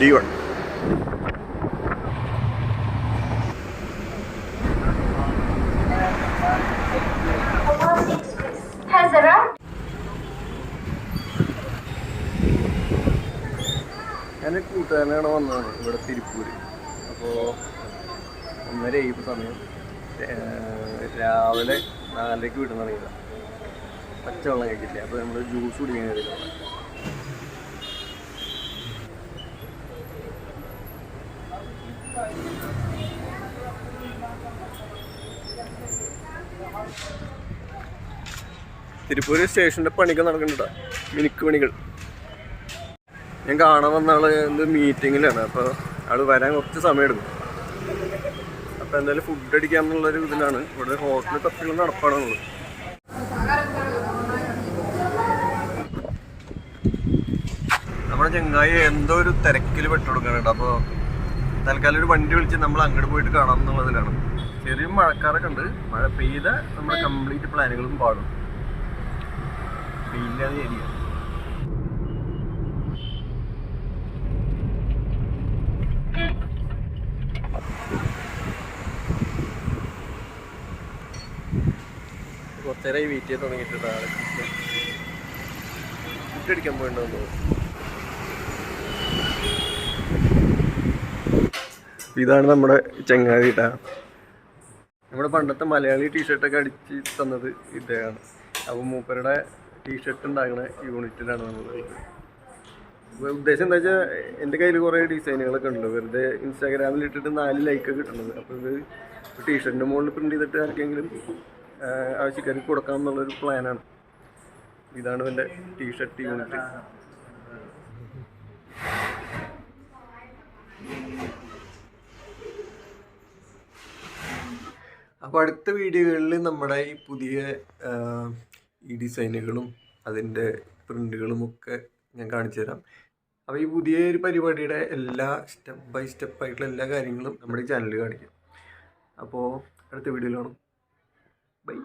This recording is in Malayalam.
D one. ഞാൻ കൂട്ടുകാരനാണ് വന്നതാണ് ഇവിടെ തിരുപ്പൂര്. അപ്പോൾ ഒന്നര ഈ സമയം. രാവിലെ നാലരയ്ക്ക് വീട്ടിൽ നിന്ന് ഇറങ്ങിയതാണ് പച്ചവെള്ളം കഴിച്ചില്ല അപ്പോൾ നമ്മൾ ജ്യൂസ് കുടിക്കാൻ കയറിയില്ല തിരുപ്പൂര് സ്റ്റേഷന്റെ പണികൾ നടക്കുന്നുണ്ട് മിനുക്ക് പണികൾ. ഞാൻ കാണാൻ വന്ന ആൾ എന്ത് മീറ്റിങ്ങിലാണ് അപ്പോൾ ആൾ വരാൻ കുറച്ച് സമയം എടുക്കും അപ്പോൾ എന്തായാലും ഫുഡ് അടിക്കാം എന്നുള്ളൊരു ഇതിലാണ്. ഇവിടെ ഹോട്ടൽ തപ്പികൾ നടപ്പാണുള്ളത് നമ്മുടെ ചെങ്ങായി എന്തോ ഒരു തിരക്കിൽ പെട്ടുകൊടുക്കാനുണ്ട് അപ്പോൾ തൽക്കാലം ഒരു വണ്ടി വിളിച്ച് നമ്മൾ അങ്ങോട്ട് പോയിട്ട് കാണാം എന്നുള്ളതിലാണ്. ചെറിയ മഴക്കാറൊക്കെ ഉണ്ട്. മഴ പെയ്ത നമ്മുടെ കംപ്ലീറ്റ് പ്ലാനുകളും പാടും. പെയ്യില്ലാതെ ഏരിയ കുറച്ചേരായി വെയിറ്റ് ചെയ്ത് തുടങ്ങിയിട്ടുണ്ട് ആളെ ഫുഡ് അടിക്കാൻ പോയിട്ടുണ്ടോ ഇതാണ് നമ്മുടെ ചങ്ങാതി ഇട്ടാ നമ്മുടെ പണ്ടത്തെ മലയാളി ടീഷർട്ടൊക്കെ അടിച്ച് തന്നത് ഇദ്ദേഹമാണ് അപ്പോൾ മൂപ്പരുടെ ടീഷർട്ട് ഉണ്ടാക്കുന്ന യൂണിറ്റിലാണ് നമ്മൾ ഉദ്ദേശം എന്താ വെച്ചാൽ എന്റെ കയ്യിൽ കുറേ ഡിസൈനുകളൊക്കെ ഉണ്ട്. വെറുതെ ഇൻസ്റ്റാഗ്രാമിൽ ഇട്ടിട്ട് നാല് ലൈക്ക് കിട്ടുന്നത് അപ്പോൾ ഇത് ടീഷർട്ടിന്റെ മുകളിൽ പ്രിന്റ് ചെയ്തിട്ട് ആർക്കെങ്കിലും ആവശ്യക്കാർക്ക് കൊടുക്കാം എന്നുള്ളൊരു പ്ലാനാണ് ഇതാണ് എന്റെ ടീഷർട്ട് യൂണിറ്റ്. അപ്പോൾ അടുത്ത വീഡിയോകളിൽ നമ്മുടെ ഈ പുതിയ ഈ ഡിസൈനുകളും അതിന്റെ പ്രിന്റുകളും ഒക്കെ ഞാൻ കാണിച്ചു തരാം. അപ്പോൾ ഈ പുതിയ ഒരു പരിപാടിയുടെ എല്ലാ സ്റ്റെപ്പ് ബൈ സ്റ്റെപ്പ് ആയിട്ടുള്ള എല്ലാ കാര്യങ്ങളും നമ്മുടെ ചാനലിൽ കാണിക്കും. അപ്പോൾ അടുത്ത വീഡിയോയിൽ കാണും. ബൈ.